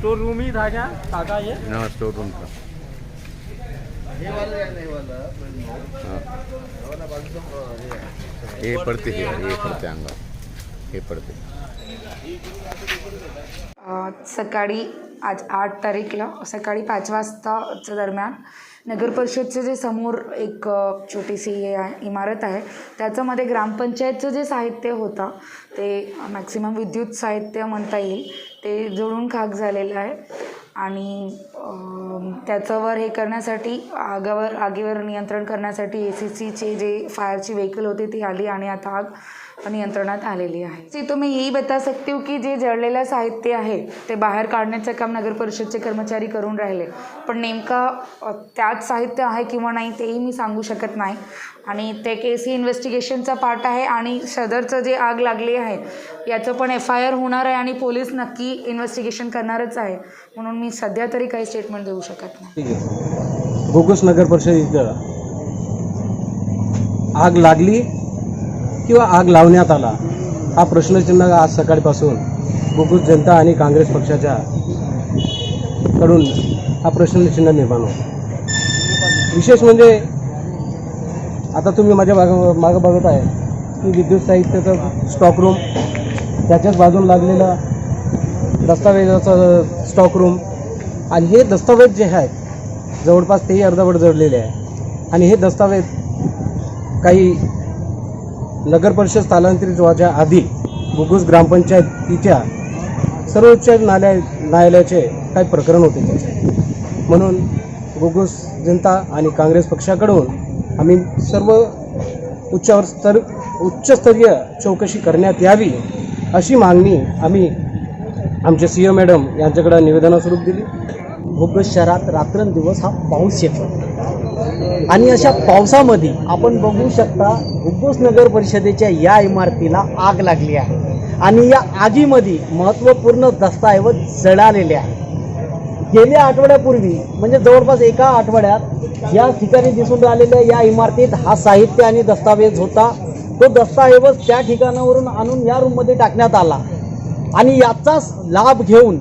Store room ही था क्या? काका ये? हाँ स्टोर रूम था। हे। पडते हे हे पडते अंगावर हे पडते अ, सकाळी आज आठ तारीखला सकाळी पाच वाजताच्या दरम्यान नगर परिषदचे जे समोर एक छोटीशी हे आहे इमारत आहे त्याच्यामध्ये ग्रामपंचायतचं जे साहित्य होतं ते मॅक्सिमम विद्युत साहित्य म्हणता येईल ते जुळून खाक झालेलं आहे. आणि त्याच्यावर हे करण्यासाठी आगावर आगीवर नियंत्रण करण्यासाठी ए सी सीचे जे फायरची व्हेकल होती ती आली आणि आता आग नियंत्रणात आलेली आहे. जी तो यही बता सकती हो की जे जळलेलं साहित्य आहे ते बाहेर काढण्याचं काम नगर परिषदचे कर्मचारी करून राहिले. पण नेमका त्यात त्याच साहित्य आहे किंवा नाही तेही मी सांगू शकत नाही. आणि ते केसी इन्व्हेस्टिगेशनचा पार्ट आहे आणि सदरचं जे आग लागली आहे याचं पण एफ आय आर होणार आहे आणि पोलीस नक्की इन्व्हेस्टिगेशन करणारच आहे. म्हणून मी सध्या तरी काही स्टेटमेंट देऊ शकत नाही. बोगस नगर परिषद इथं आग लागली किंवा आग लावण्यात आला हा प्रश्नचिन्ह आज सकाळपासून गोकुस जनता आणि काँग्रेस पक्षाच्या कडून हा प्रश्नचिन्ह निर्माण होतो. विशेष म्हणजे आता तुम्ही माझ्या माग मागं बघत आहे की विद्युत साहित्याचं स्टॉक रूम त्याच्याच बाजूला लागलेलं दस्तावेजाचा स्टॉक रूम आणि हे दस्तावेज जे आहेत जवळपास तेही अर्धवट जडलेले आहे. आणि हे दस्तावेज काही नगरपरिषद स्थलांतरित व्हायच्या आधी गुगूस ग्रामपंचायतीच्या सर्वोच्च न्यायालय न्यायालयाचे काही प्रकरण होते त्याचे. म्हणून गुगूस जनता आणि काँग्रेस पक्षाकडून आम्ही सर्व उच्चावर स्तर उच्चस्तरीय चौकशी करण्यात यावी अशी मागणी आम्ही आमचे सी ओ मॅडम यांच्याकडे निवेदनास्वरूप दिली. भोगस शहरात रात्रंदिवस हा पाऊस येतो. आणि अशा पावसामध्ये आपण बघू शकता भुग्गोस नगर परिषदेच्या या इमारतीला आग लागली आहे. आणि या आगीमध्ये महत्त्वपूर्ण दस्तऐवज जळालेले आहे गेल्या आठवड्यापूर्वी म्हणजे जवळपास एका आठवड्यात या ठिकाणी दिसून राहिलेल्या या इमारतीत हा साहित्य आणि दस्तावेज होता. तो दस्तऐवज त्या ठिकाणावरून आणून या रूममध्ये टाकण्यात आला. आणि याचाच लाभ घेऊन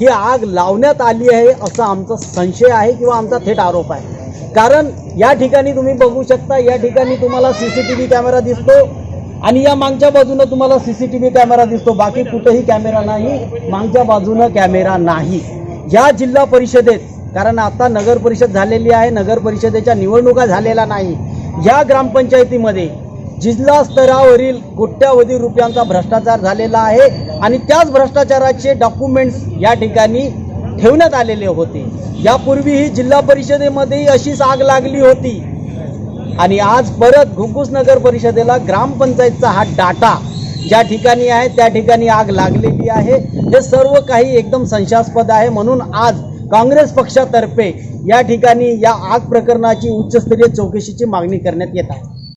ही आग लावण्यात आली आहे असा आमचा संशय आहे किंवा आमचा थेट आरोप आहे. कारण या ठिकाणी तुम्ही बघू शकता या ठिकाणी तुम्हाला C C T V camera दिसतो आणि या मागच्या बाजूनं तुम्हाला C C T V camera दिसतो. बाकी कुठेही कॅमेरा नाही मागच्या बाजूनं कॅमेरा नाही. या जिल्हा परिषदेत कारण आता नगर परिषद झालेली आहे नगर परिषदेच्या निवडणुका झालेल्या नाही. या ग्रामपंचायतीमध्ये जिल्हा स्तरावरील कोट्यावधी रुपयांचा भ्रष्टाचार झालेला आहे आणि त्याच भ्रष्टाचाराचे डॉक्युमेंट्स या ठिकाणी ठेवण्यात आलेले होते. यापूर्वीही जिल्हा परिषदेमध्येही अशीच आग लागली होती. आणि आज परत घुग्गुस नगर परिषदेला ग्रामपंचायतचा हा डाटा ज्या ठिकाणी आहे त्या ठिकाणी आग लागलेली आहे. हे सर्व काही एकदम संशयास्पद आहे. म्हणून आज काँग्रेस पक्षातर्फे या ठिकाणी या आग प्रकरणाची उच्चस्तरीय चौकशीची मागणी करण्यात येत आहे.